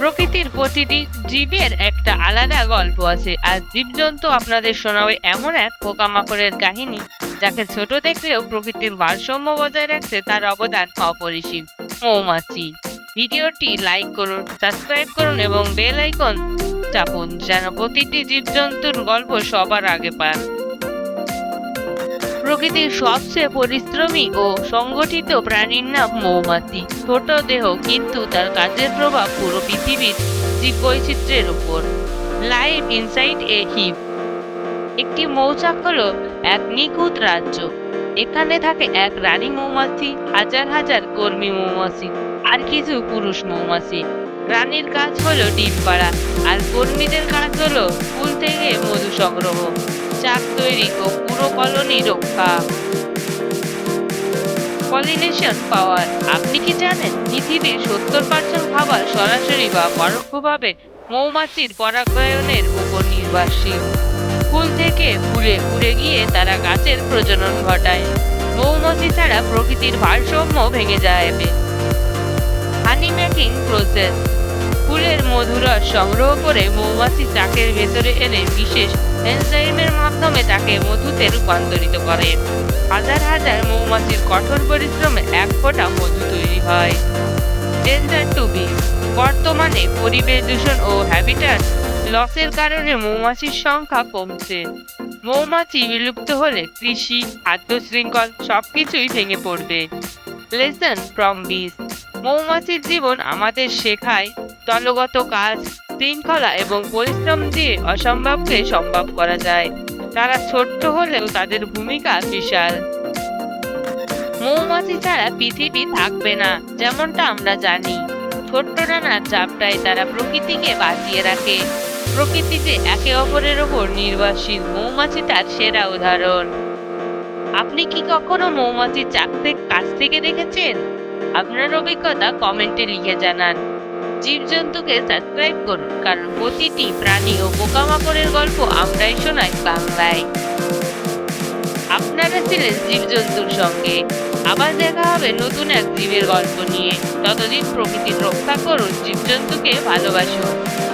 প্রকৃতির প্রতিটি জীবের একটা আলাদা গল্প আছে। আর জীবজন্তু আপনাদের শোনাবে এমন এক পোকামাকড়ের কাহিনী, যাকে ছোট দেখলেও প্রকৃতির ভারসাম্য বজায় রাখতে তার অবদান অপরিসীম। মৌমাছি। ভিডিওটি লাইক করুন, সাবস্ক্রাইব করুন এবং বেল আইকন চাপুন যেন প্রতিটি জীবজন্তুর গল্প সবার আগে পান। প্রকৃতির সবচেয়ে পরিশ্রমী ও সংগঠিত প্রাণীর নাম মৌমাছি। ছোট দেহ কিন্তু তার কাজের প্রভাব পুরো পৃথিবীর জীববৈচিত্র্যের উপর। Live inside a hive. একটি মৌচাক হল এক নিখুঁত রাজ্য। এখানে থাকে এক রানী মৌমাছি, হাজার হাজার কর্মী মৌমাছি, আর কিছু পুরুষ মৌমাছি। রানীর কাজ হলো ডিম পাড়া, আর কর্মীদের কাজ হলো ফুল থেকে মধু সংগ্রহ। চাক তৈরি ও পুরো কলোনি রক্ষা। পলিনেশন পাওয়ার, আপনি কি জানেন? পৃথিবীর সত্তর পার্সেন্ট খাবার সরাসরি বা পরোক্ষভাবে মৌমাছির পরাগায়নের উপর নির্ভরশীল। ফুল থেকে ফুলে উড়ে গিয়ে তারা গাছের প্রজনন ঘটায়। মৌমাছি ছাড়া প্রকৃতির ভারসাম্য ভেঙে যাবে হানি মেকিং প্রসেস ফুলের মধুরস সংগ্রহ করে মৌমাছি চাকের ভেতরে এনে বিশেষ এনজাইমের মাধ্যমে তাকে মধুতে রূপান্তরিত করে। হাজার হাজার মৌমাছির কঠোর পরিশ্রমে এক ফোঁটা মধু তৈরি হয়। ডেঞ্জার টু বি বর্তমানে পরিবেশ দূষণ ও হ্যাবিটাট লসের কারণে মৌমাছির সংখ্যা কমছে। মৌমাছি বিলুপ্ত হলে কৃষি খাদ্য শৃঙ্খল সবকিছুই ভেঙে পড়বে। লেসন ফ্রম বিস মৌমাছির জীবন আমাদের শেখায় দলগত কাজ, শৃঙ্খলা এবং পরিশ্রম দিয়ে অসম্ভবকে সম্ভব করা যায়। তারা ছোট্ট হলেও তাদের ভূমিকা বিশাল। মৌমাছি ছাড়া পৃথিবী থাকবে না, যেমনটা আমরা জানি। ছোট্ট নানার চাপটায় তারা প্রকৃতিকে বাঁচিয়ে রাখে। প্রকৃতিতে একে অপরের ওপর নির্ভরশীল, মৌমাছি তার সেরা উদাহরণ। আপনি কি কখনো মৌমাছি চাকতে, কাছ থেকে দেখেছেন? আপনার অভিজ্ঞতা কমেন্টে লিখে জানান। জীবজন্তুকে সাবস্ক্রাইব করুন, কারণ প্রতিটি প্রাণী ও পোকামাকড়ের গল্প আমরাই শোনাই বাংলায়। আপনারা ছিলেন জীবজন্তুর সঙ্গে। আবার দেখা হবে নতুন এক জীবের গল্প নিয়ে। ততদিন প্রকৃতির রক্ষা করুন জীবজন্তুকে ভালোবাসুন।